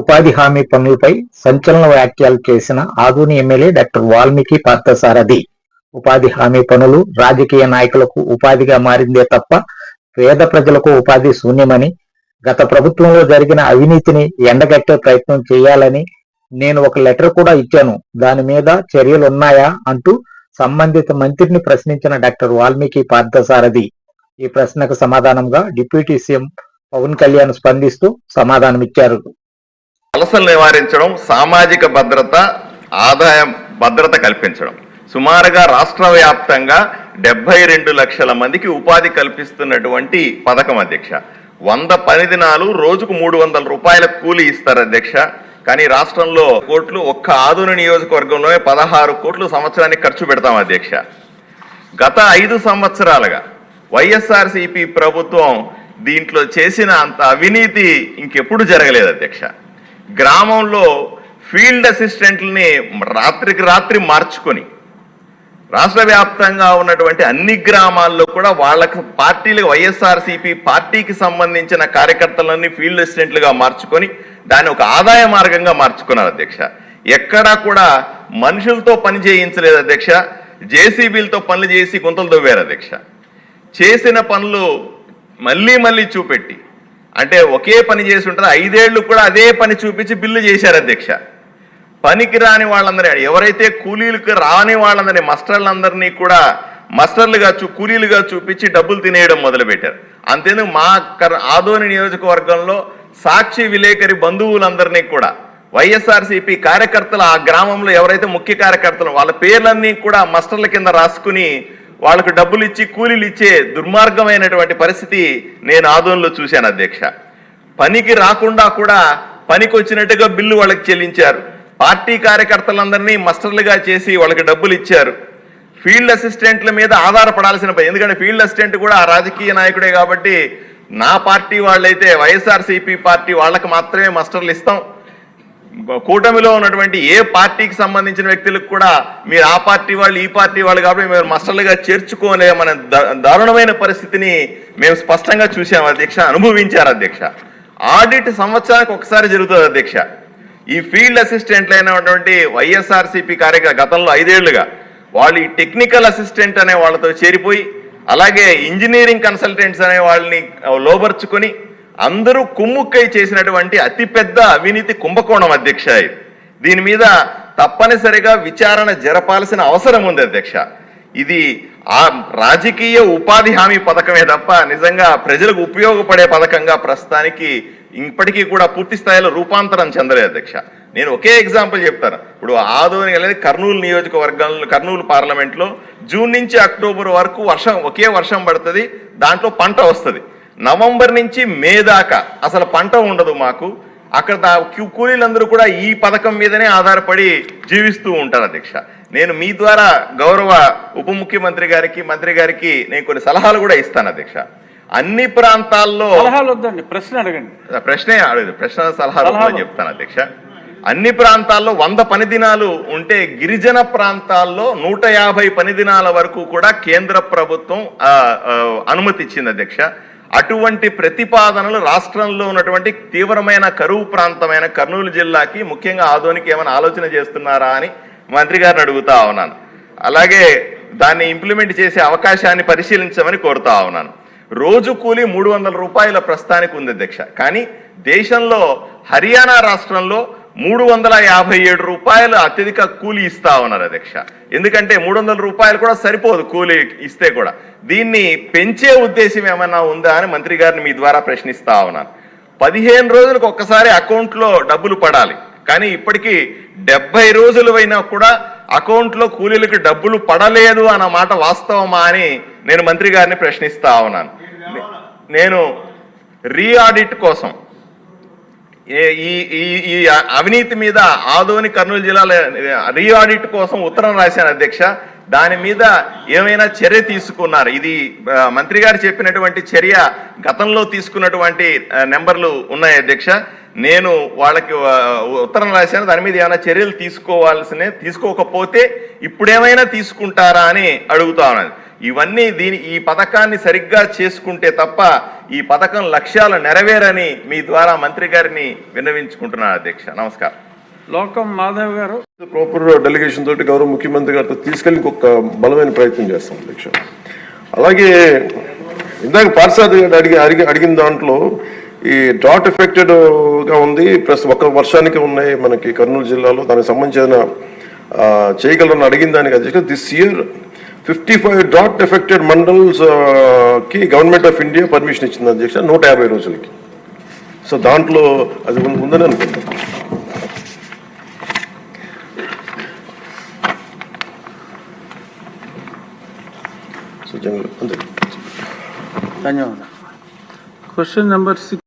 ఉపాధి హామీ పనులపై సంచలన వ్యాఖ్యలు చేసిన ఆదూని ఎమ్మెల్యే డాక్టర్ వాల్మీకి పార్థసారథి. ఉపాధి హామీ పనులు రాజకీయ నాయకులకు ఉపాధిగా మారిందే తప్ప పేద ప్రజలకు ఉపాధి శూన్యమని గత ప్రభుత్వంలో జరిగిన అవినీతిని ఎండగట్టే ప్రయత్నం చేయాలని నేను ఒక లెటర్ కూడా ఇచ్చాను. దాని మీద చర్యలు ఉన్నాయా అంటూ సంబంధిత మంత్రిని ప్రశ్నించిన డాక్టర్ వాల్మీకి పార్థసారథి. ఈ ప్రశ్నకు సమాధానంగా డిప్యూటీ సీఎం పవన్ కళ్యాణ్ స్పందిస్తూ సమాధానమిచ్చారు. వలసలు నివారించడం సామాజిక భద్రత ఆదాయం భద్రత కల్పించడం. సుమారుగా రాష్ట్ర వ్యాప్తంగా డెబ్బై రెండు లక్షల మందికి ఉపాధి కల్పిస్తున్నటువంటి పథకం అధ్యక్ష. వంద పని దినాలు రోజుకు మూడు వందల రూపాయల కూలి ఇస్తారు అధ్యక్ష. కానీ రాష్ట్రంలో కోట్లు ఒక్క ఆధున నియోజకవర్గంలోనే పదహారు కోట్లు సంవత్సరానికి ఖర్చు పెడతాం అధ్యక్ష. గత ఐదు సంవత్సరాలుగా వైఎస్ఆర్సిపి ప్రభుత్వం దీంట్లో చేసిన అంత అవినీతి ఇంకెప్పుడు జరగలేదు అధ్యక్ష. గ్రామంలో ఫీల్డ్ అసిస్టెంట్లని రాత్రికి రాత్రి మార్చుకొని రాష్ట్ర వ్యాప్తంగా ఉన్నటువంటి అన్ని గ్రామాల్లో కూడా వాళ్ళకి పార్టీలకు వైఎస్ఆర్సీపీ పార్టీకి సంబంధించిన కార్యకర్తలన్నీ ఫీల్డ్ అసిస్టెంట్లుగా మార్చుకొని దాన్ని ఒక ఆదాయ మార్గంగా మార్చుకున్నారు అధ్యక్ష. ఎక్కడా కూడా మనుషులతో పని చేయించలేదు అధ్యక్ష. జేసీబీలతో పనులు చేసి గుంతలు దొవ్వారు అధ్యక్ష. చేసిన పనులు మళ్ళీ మళ్ళీ చూపెట్టి అంటే ఒకే పని చేసి ఉంటుంది. ఐదేళ్ళు కూడా అదే పని చూపించి బిల్లు చేశారు అధ్యక్ష. పనికి రాని వాళ్ళందరినీ ఎవరైతే కూలీలకు రాని వాళ్ళందరినీ మస్టర్లందరినీ కూడా మస్టర్లుగా చూ కూలీలుగా చూపించి డబ్బులు తినేయడం మొదలుపెట్టారు. అంతేందుకు మా కర్- ఆదోని నియోజకవర్గంలో సాక్షి విలేకరి బంధువులందరినీ కూడా వైఎస్ఆర్సీపీ కార్యకర్తలు ఆ గ్రామంలో ఎవరైతే ముఖ్య కార్యకర్తలు వాళ్ళ పేర్లన్నీ కూడా మస్టర్ల కింద రాసుకుని వాళ్ళకు డబ్బులు ఇచ్చి కూలీలు ఇచ్చే దుర్మార్గమైనటువంటి పరిస్థితి నేను ఆదోన్లో చూశాను అధ్యక్ష. పనికి రాకుండా కూడా పనికి వచ్చినట్టుగా బిల్లు వాళ్ళకి చెల్లించారు. పార్టీ కార్యకర్తలందరినీ మస్టర్లుగా చేసి వాళ్ళకి డబ్బులు ఇచ్చారు. ఫీల్డ్ అసిస్టెంట్ల మీద ఆధారపడాల్సిన పని ఎందుకంటే ఫీల్డ్ అసిస్టెంట్ కూడా రాజకీయ నాయకుడే కాబట్టి నా పార్టీ వాళ్ళైతే వైఎస్ఆర్సీపీ పార్టీ వాళ్ళకి మాత్రమే మస్టర్లు ఇస్తాం. కూటమిలో ఉన్నటువంటి ఏ పార్టీకి సంబంధించిన వ్యక్తులకు కూడా మీరు ఆ పార్టీ వాళ్ళు ఈ పార్టీ వాళ్ళు కాబట్టి మీరు మస్టర్లుగా చేర్చుకోలేమనే దా- దారుణమైన పరిస్థితిని మేము స్పష్టంగా చూసాం అధ్యక్ష అనుభవించారు అధ్యక్ష. ఆడిట్ సంవత్సరానికి ఒకసారి జరుగుతుంది అధ్యక్ష. ఈ ఫీల్డ్ అసిస్టెంట్లు అయినటువంటి వైఎస్ఆర్సీపీ కార్యక్రమ గతంలో ఐదేళ్ళుగా వాళ్ళు ఈ టెక్నికల్ అసిస్టెంట్ అనే వాళ్ళతో చేరిపోయి అలాగే ఇంజనీరింగ్ కన్సల్టెంట్స్ అనే వాళ్ళని లోబర్చుకొని అందరూ కుమ్ముక్కై చేసినటువంటి అతిపెద్ద అవినీతి కుంభకోణం అధ్యక్ష ఇది. దీని మీద తప్పనిసరిగా విచారణ జరపాల్సిన అవసరం ఉంది అధ్యక్ష. ఇది ఆ రాజకీయ ఉపాధి హామీ పథకమే తప్ప నిజంగా ప్రజలకు ఉపయోగపడే పథకంగా ప్రస్తుతానికి ఇప్పటికీ కూడా పూర్తి స్థాయిలో రూపాంతరం చెందలేదు అధ్యక్ష. నేను ఒకే ఎగ్జాంపుల్ చెప్తాను. ఇప్పుడు ఆదోని అనేది కర్నూలు నియోజకవర్గంలో కర్నూలు పార్లమెంట్లో జూన్ నుంచి అక్టోబర్ వరకు వర్షం ఒకే వర్షం పడుతుంది దాంట్లో పంట వస్తుంది. నవంబర్ నుంచి మే దాకా అసలు పంట ఉండదు మాకు. అక్కడ కూలీలందరూ కూడా ఈ పథకం మీదనే ఆధారపడి జీవిస్తూ ఉంటారు అధ్యక్ష. నేను మీ ద్వారా గౌరవ ఉప ముఖ్యమంత్రి గారికి మంత్రి గారికి నేను కొన్ని సలహాలు కూడా ఇస్తాను అధ్యక్ష. అన్ని ప్రాంతాల్లో సలహాలు వద్దండి ప్రశ్న అడగండి. ప్రశ్నే అడగదు ప్రశ్న సలహా సలహా రూపంలో చెప్తాను అధ్యక్ష. అన్ని ప్రాంతాల్లో వంద పని దినాలు ఉంటే గిరిజన ప్రాంతాల్లో నూట యాభై పని దినాల వరకు కూడా కేంద్ర ప్రభుత్వం అనుమతి ఇచ్చింది అధ్యక్ష. అటువంటి ప్రతిపాదనలు రాష్ట్రంలో ఉన్నటువంటి తీవ్రమైన కరువు ప్రాంతమైన కర్నూలు జిల్లాకి ముఖ్యంగా ఆదోనికి ఏమైనా ఆలోచన చేస్తున్నారా అని మంత్రి గారిని అడుగుతా ఉన్నాను. అలాగే దాన్ని ఇంప్లిమెంట్ చేసే అవకాశాన్ని పరిశీలించమని కోరుతా ఉన్నాను. రోజు కూలి మూడు వందల రూపాయల ప్రస్తుతానికి ఉంది అధ్యక్ష. కానీ దేశంలో హర్యానా రాష్ట్రంలో మూడు వందల యాభై ఏడు రూపాయలు అత్యధిక కూలి ఇస్తా ఉన్నారు అధ్యక్ష. ఎందుకంటే మూడు వందల రూపాయలు కూడా సరిపోదు కూలి ఇస్తే కూడా. దీన్ని పెంచే ఉద్దేశం ఏమైనా ఉందా అని మంత్రి గారిని మీ ద్వారా ప్రశ్నిస్తా ఉన్నాను. పదిహేను రోజులకు ఒక్కసారి అకౌంట్లో డబ్బులు పడాలి. కానీ ఇప్పటికీ డెబ్బై రోజులు అయినా కూడా అకౌంట్లో కూలీలకు డబ్బులు పడలేదు అన్న మాట వాస్తవమా అని నేను మంత్రి గారిని ప్రశ్నిస్తా ఉన్నాను. నేను రీఆడిట్ కోసం ఈ ఈ ఈ అవినీతి మీద ఆదోని కర్నూలు జిల్లాలో రీ ఆడిట్ కోసం ఉత్తరం రాశాను అధ్యక్ష. దాని మీద ఏమైనా చర్య తీసుకున్నారు? ఇది మంత్రి గారు చెప్పినటువంటి చర్య గతంలో తీసుకున్నటువంటి నెంబర్లు ఉన్నాయి అధ్యక్ష. నేను వాళ్ళకి ఉత్తరం రాశాను. దాని మీద ఏమైనా చర్యలు తీసుకోవాల్సినే తీసుకోకపోతే ఇప్పుడేమైనా తీసుకుంటారా అని అడుగుతా ఉన్నాను. ఇవన్నీ దీని ఈ పథకాన్ని సరిగ్గా చేసుకుంటే తప్ప ఈ పథకం లక్ష్యాలు నెరవేరని మీ ద్వారా మంత్రి గారిని విన్నవించుకుంటున్నాను అధ్యక్ష. నమస్కారం. లోకం మాధవ్ గారు. ప్రాపర్ డెలిగేషన్ తోటి గౌరవ ముఖ్యమంత్రి గారితో తీసుకెళ్ళి ఇంకొక బలమైన ప్రయత్నం చేస్తాం అధ్యక్ష. అలాగే ఇందాక పార్సాద్ గారు అడిగి అడిగి అడిగిన దాంట్లో ఈ డ్రాట్ ఎఫెక్టెడ్గా ఉంది ప్లస్ ఒక వర్షానికి ఉన్నాయి మనకి కర్నూలు జిల్లాలో దానికి సంబంధించిన చేయగలరని అడిగిన దానికి అధ్యక్ష this year fifty five drought affected మండల్స్కి government of India permission ఇచ్చింది అధ్యక్ష నూట యాభై రోజులకి. సో దాంట్లో అది ఉందని అనుకుంటాను సూచనలు జనరల్ ధన్యవాదాలు క్వశ్చన్ నెంబర్ సిక్స్